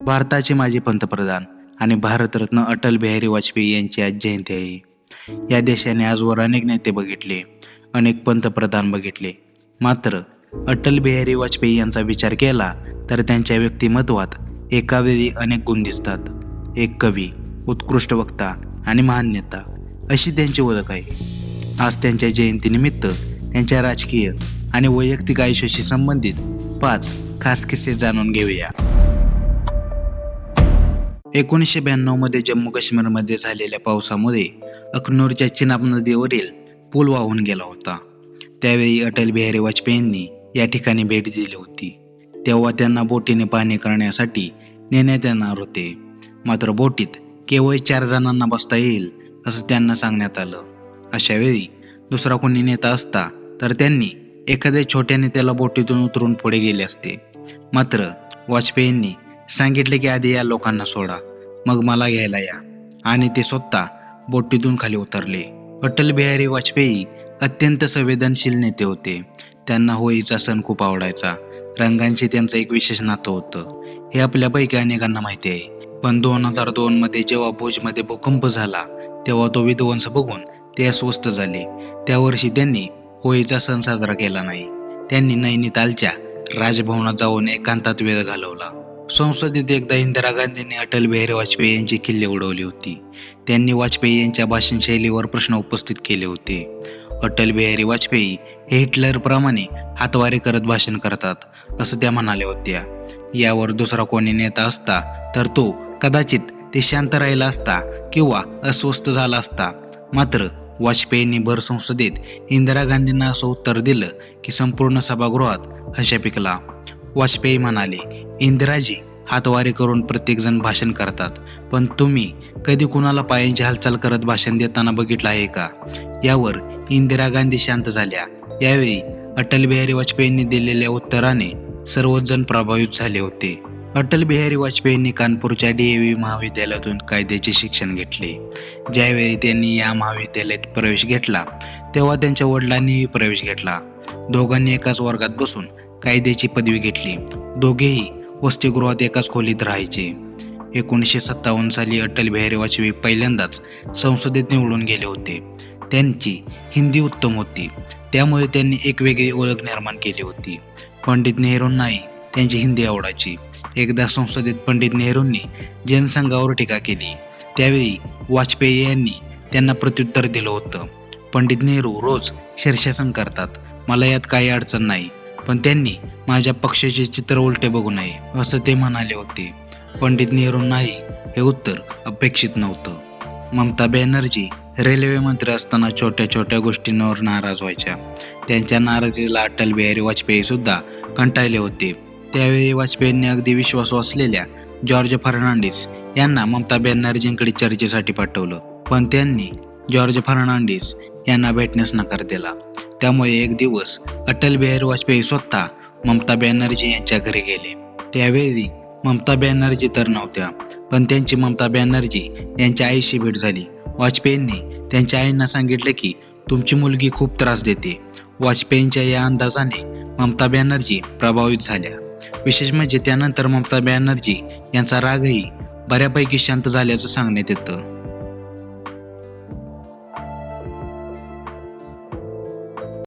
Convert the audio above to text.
भारताचे माजी पंतप्रधान आणि भारतरत्न अटल बिहारी वाजपेयी यांची आज जयंती आहे. या देशाने आजवर अनेक नेते बघितले अनेक पंतप्रधान बघितले. मात्र अटल बिहारी वाजपेयी यांचा विचार केला तर त्यांच्या व्यक्तिमत्वात एकावेळी अनेक गुण दिसतात. एक कवी उत्कृष्ट वक्ता आणि महान नेता अशी त्यांची ओळख आहे. आज त्यांच्या जयंतीनिमित्त त्यांच्या राजकीय आणि वैयक्तिक आयुष्याशी संबंधित पाच खास किस्से जाणून घेऊया. एकोणीसशे ब्याण्णवमध्ये जम्मू काश्मीरमध्ये झालेल्या पावसामुळे अखनूरच्या चिनाब नदीवरील पूल वाहून गेला होता. त्यावेळी अटल बिहारी वाजपेयींनी या ठिकाणी भेट दिली होती. तेव्हा त्यांना बोटीने पाहणी करण्यासाठी नेण्यात येणार होते. मात्र बोटीत केवळ चार जणांना बसता येईल असं त्यांना सांगण्यात आलं. अशा वेळी दुसरा कोणी नेता असता तर त्यांनी एखाद्या छोट्या नेत्याला बोटीतून उतरून पुढे गेले असते. मात्र वाजपेयींनी सांगितले की आधी या लोकांना सोडा. मग मला घ्यायला या. आणि ते स्वतः बोटीतून खाली उतरले. अटल बिहारी वाजपेयी अत्यंत संवेदनशील नेते होते. त्यांना होळीचा सण खूप आवडायचा. रंगांचे त्यांचं एक विशेष नातं होतं. हे आपल्यापैकी अनेकांना माहिती आहे. पण दोन हजार दोनमध्ये जेव्हा भुजमध्ये भूकंप झाला तेव्हा तो विध्वंस बघून ते अस्वस्थ झाले. त्या वर्षी त्यांनी होळीचा सण साजरा केला नाही. त्यांनी नैनितालच्या राजभवनात जाऊन एकांतात वेळ घालवला. संसदेत एकदा इंदिरा गांधींनी अटल बिहारी वाजपेयी यांची किल्ले उडवली होती. त्यांनी वाजपेयी यांच्या भाषणशैलीवर प्रश्न उपस्थित केले होते. अटल बिहारी वाजपेयी हे हिटलरप्रमाणे हातवारे करत भाषण करतात असं त्या म्हणाल्या होत्या. यावर दुसरा कोणी नेता असता तर तो कदाचित ते शांत राहिला असता किंवा अस्वस्थ झाला असता. मात्र वाजपेयींनी भर संसदेत इंदिरा गांधींना असं उत्तर दिलं की संपूर्ण सभागृहात हशा पिकला. वाजपेयी म्हणाले इंदिराजी हातवारे करून प्रत्येकजण भाषण करतात. पण तुम्ही कधी कुणाला पायांची हालचाल करत भाषण देताना बघितलं आहे का? यावर इंदिरा गांधी शांत झाल्या. यावेळी अटल बिहारी वाजपेयींनी दिलेल्या उत्तराने सर्वच जण प्रभावित झाले होते. अटल बिहारी वाजपेयींनी कानपूरच्या डी ए व्ही महाविद्यालयातून कायद्याचे शिक्षण घेतले. ज्यावेळी त्यांनी या महाविद्यालयात प्रवेश घेतला तेव्हा त्यांच्या वडिलांनीही प्रवेश घेतला. दोघांनी एकाच वर्गात बसून कायद्याची पदवी घेतली. दोघेही वसतिगृहात एकाच खोलीत राहायचे. एकोणीसशे सत्तावन्न साली अटल बिहारी वाजपेयी पहिल्यांदाच संसदेत निवडून गेले होते. त्यांची हिंदी उत्तम होती. त्यामुळे त्यांनी एक वेगळी ओळख निर्माण केली होती. पंडित नेहरूंनाही त्यांची हिंदी आवडायची. एकदा संसदेत पंडित नेहरूंनी जनसंघावर टीका केली. त्यावेळी वाजपेयी यांनी त्यांना प्रत्युत्तर दिलं होतं. पंडित नेहरू रोज शीर्षासन करतात. मला यात काही अडचण नाही. पण त्यांनी माझ्या पक्षाचे चित्र उलटे बघू नये असं ते म्हणाले होते. पंडित नेहरूंनाही हे उत्तर अपेक्षित नव्हतं. ममता बॅनर्जी रेल्वे मंत्री असताना छोट्या छोट्या गोष्टींवर नाराज व्हायच्या. त्यांच्या नाराजीला अटल बिहारी वाजपेयी सुद्धा कंटाळले होते. त्यावेळी वाजपेयींनी अगदी विश्वासू असलेल्या जॉर्ज फर्नांडिस यांना ममता बॅनर्जींकडे चर्चेसाठी पाठवलं. पण त्यांनी जॉर्ज फर्नांडिस यांना भेटण्यास नकार दिला. त्यामुळे एक दिवस अटल बिहारी वाजपेयी स्वतः ममता बॅनर्जी यांच्या घरी गेले. त्यावेळी ममता बॅनर्जी तर नव्हत्या पण त्यांची ममता बॅनर्जी यांच्या आईशी भेट झाली. वाजपेयींनी त्यांच्या आईंना सांगितले की तुमची मुलगी खूप त्रास देते. वाजपेयींच्या या अंदाजाने ममता बॅनर्जी प्रभावित झाल्या. विशेष म्हणजे त्यानंतर ममता बॅनर्जी यांचा रागही बऱ्यापैकी शांत झाल्याचं सांगण्यात येतं.